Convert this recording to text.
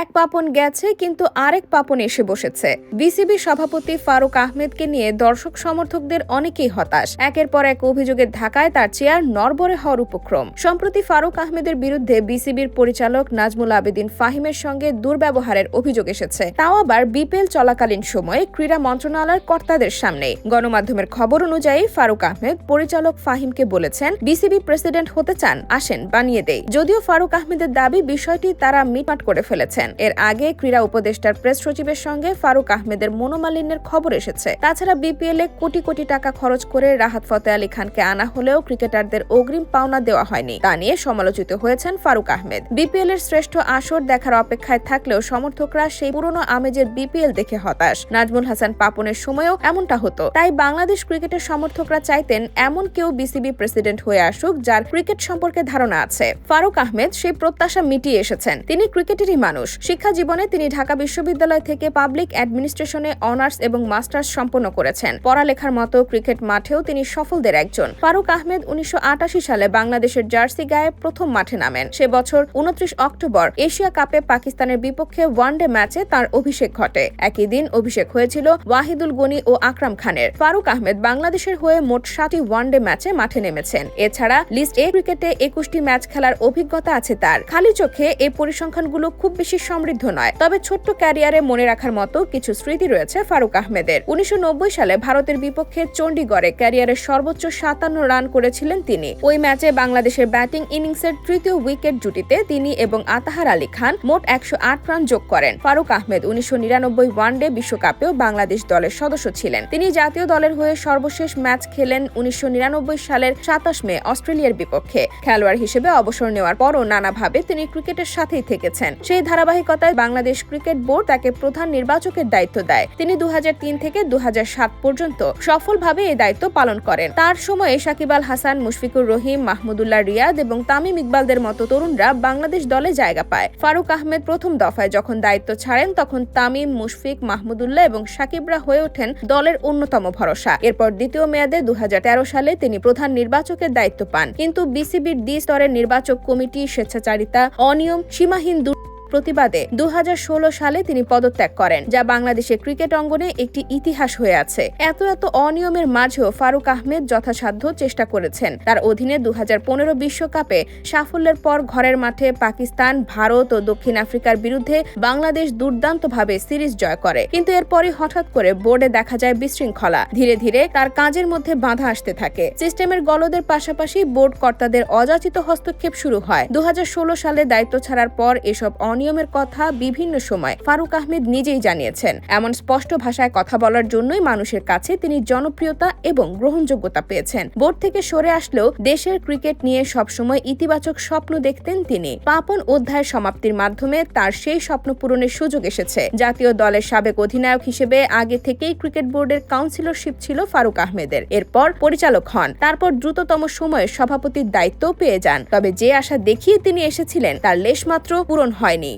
এক পাপন গেছে, কিন্তু আরেক পাপন এসে বসেছে। বিসিবি সভাপতি ফারুক আহমেদকে নিয়ে দর্শক সমর্থকদের অনেকেই হতাশ। একের পর এক অভিযোগের ধাকায় তার চেয়ার নরবরে হওয়ার উপক্রম। সম্প্রতি ফারুক আহমেদের বিরুদ্ধে বিসিবির পরিচালক নাজমুল আবেদিন ফাহিমের সঙ্গে দুর্ব্যবহারের অভিযোগ এসেছে। তাও আবার বিপিএল চলাকালীন সময়ে ক্রীড়া মন্ত্রণালয়ের কর্তাদের সামনে। গণমাধ্যমের খবর অনুযায়ী ফারুক আহমেদ পরিচালক ফাহিমকে বলেছেন, বিসিবি প্রেসিডেন্ট হতে চান, আসেন, বানিয়ে দেই। যদিও ফারুক আহমেদের দাবি, বিষয়টি তারা মিটমাট করে ফেলেছেন। এর আগে ক্রীড়া উপদেষ্টার প্রেস সচিবের সঙ্গে ফারুক আহমেদের মনোমালিন্যের খবর এসেছে। তাছাড়া বিপিএল এ কোটি কোটি টাকা খরচ করে রাহাত ফতে আলী খানকে আনা হলেও ক্রিকেটারদের অগ্রিম পাওনা দেওয়া হয়নি। তা নিয়ে সমালোচিত হয়েছেন ফারুক আহমেদ। বিপিএল এর শ্রেষ্ঠ আসর দেখার অপেক্ষায় থাকলেও সমর্থকরা সেই পুরনো আমেজের বিপিএল দেখে হতাশ। নাজমুল হাসান পাপনের সময়ও এমনটা হতো। তাই বাংলাদেশ ক্রিকেটের সমর্থকরা চাইতেন এমন কেউ বিসিবি প্রেসিডেন্ট হয়ে আসুক যার ক্রিকেট সম্পর্কে ধারণা আছে। ফারুক আহমেদ সেই প্রত্যাশা মিটিয়ে এসেছেন। তিনি ক্রিকেটেরই মানুষ। শিক্ষা জীবনে তিনি ঢাকা বিশ্ববিদ্যালয় থেকে পাবলিক অ্যাডমিনিস্ট্রেশনে অনার্স এবং মাস্টার্স সম্পন্ন করেছেন। পড়ালেখার মতো ক্রিকেট মাঠেও তিনি সফলদের একজন। ফারুক আহমেদ উনিশশো আটাশি সালে বাংলাদেশের জার্সি গায়ে প্রথম মাঠে নামেন। সে বছর উনত্রিশ অক্টোবর এশিয়া কাপে পাকিস্তানের বিপক্ষে ওয়ানডে ম্যাচে তার অভিষেক ঘটে। একই দিন অভিষেক হয়েছিল ওয়াহিদুল গনি ও আকরাম খানের। ফারুক আহমেদ বাংলাদেশের হয়ে মোট সাতটি ওয়ানডে ম্যাচে মাঠে নেমেছেন। এছাড়া লিস্ট এ ক্রিকেটে একুশটি ম্যাচ খেলার অভিজ্ঞতা আছে তার। খালি চোখে এই পরিসংখ্যানগুলো খুব বেশি সমৃদ্ধ নয়। তবে ছোট্ট ক্যারিয়ারে মনে রাখার মতো কিছু স্মৃতি রয়েছে ফারুক আহমেদের। উনিশশো সালে ভারতের বিপক্ষে চণ্ডীগড়ে ক্যারিয়ারের সর্বোচ্চ সাতান্ন রান করেছিলেন তিনি। ওই ম্যাচে বাংলাদেশের ব্যাটিং ইনিংসের তৃতীয় উইকেট জুটিতে তিনি এবং আতাহার আলী খান মোট একশো রান যোগ করেন। ফারুক আহমেদ উনিশশো নিরানব্বই ওয়ানডে বিশ্বকাপেও বাংলাদেশ দলের সদস্য ছিলেন। তিনি জাতীয় দলের হয়ে সর্বশেষ ম্যাচ খেলেন উনিশশো নিরানব্বই সালের সাতাশ মে অস্ট্রেলিয়ার বিপক্ষে। খেলোয়াড় হিসেবে অবসর নেওয়ার পরও নানাভাবে তিনি ক্রিকেটের সাথেই থেকেছেন। সেই ধারাবাহিকতায় বাংলাদেশ ক্রিকেট বোর্ড তাকে প্রধান নির্বাচকের দায়িত্ব দেয়। তিনি দু থেকে দু পর্যন্ত সফলভাবে এই দায়িত্ব পালন করেন। তার সময়ে সাকিব আল হাসান, মুশফিকুর রহিম, মাহমুদুল্লাহ রিয়াদ এবং তামিম ইকবালদের মতো তরুণরা বাংলাদেশ দলে জায়গা পায়। ফারুক আহমেদ প্রথম দফায় যখন দায়িত্ব ছাড়েন, তখন তামিম, মুশফিক, মাহমুদুল্লাহ এবং সাকিবরা হয়ে ওঠেন দলের অন্যতম ভরসা। এরপর দ্বিতীয় মেয়াদে দু হাজার তেরো সালে তিনি প্রধান নির্বাচকের দায়িত্ব পান। কিন্তু বিসিবির দ্বি স্তরের নির্বাচক কমিটি স্বেচ্ছাচারিতা, অনিয়ম, সীমাহীন দু প্রতিবাদে দু হাজার ষোলো সালে তিনি পদত্যাগ করেন, যা বাংলাদেশের ক্রিকেট অঙ্গনে একটি ইতিহাস হয়ে আছে। এত এত অনিয়মের মাঝেও ফারুক আহমেদ যথাসাধ্য চেষ্টা করেছেন। তার অধীনে দু বিশ্বকাপে সাফল্যের পর ঘরের মাঠে পাকিস্তান, ভারত ও দক্ষিণ আফ্রিকার বিরুদ্ধে বাংলাদেশ দুর্দান্তভাবে সিরিজ জয় করে। কিন্তু এরপরই হঠাৎ করে বোর্ডে দেখা যায় বিশৃঙ্খলা। ধীরে ধীরে তার কাজের মধ্যে বাধা আসতে থাকে। সিস্টেমের গলদের পাশাপাশি বোর্ড কর্তাদের অযাচিত হস্তক্ষেপ শুরু হয়। দু হাজার ষোলো সালে দায়িত্ব ছাড়ার পর এসব অনিয়মের কথা বিভিন্ন সময় ফারুক আহমেদ নিজেই জানিয়েছেন। এমন স্পষ্ট ভাষায় কথা বলার জন্যই মানুষের কাছে তিনি জনপ্রিয়তা এবং গ্রহণযোগ্যতা পেয়েছেন। বোর্ড থেকে সরে আসলেও দেশের ক্রিকেট নিয়ে সবসময় ইতিবাচক স্বপ্ন দেখতেন তিনি। পাপন অধ্যায়ের সমাপ্তির মাধ্যমে তার সেই স্বপ্ন পূরণের সুযোগ এসেছে। জাতীয় দলের সাবেক অধিনায়ক হিসেবে আগে থেকেই ক্রিকেট বোর্ডের কাউন্সিলরশিপ ছিল ফারুক আহমেদের। এরপর পরিচালক হন। তারপর দ্রুততম সময়ে সভাপতির দায়িত্বও পেয়ে যান। তবে যে আশা দেখিয়ে তিনি এসেছিলেন, তার লেশমাত্র পূরণ হয়নি।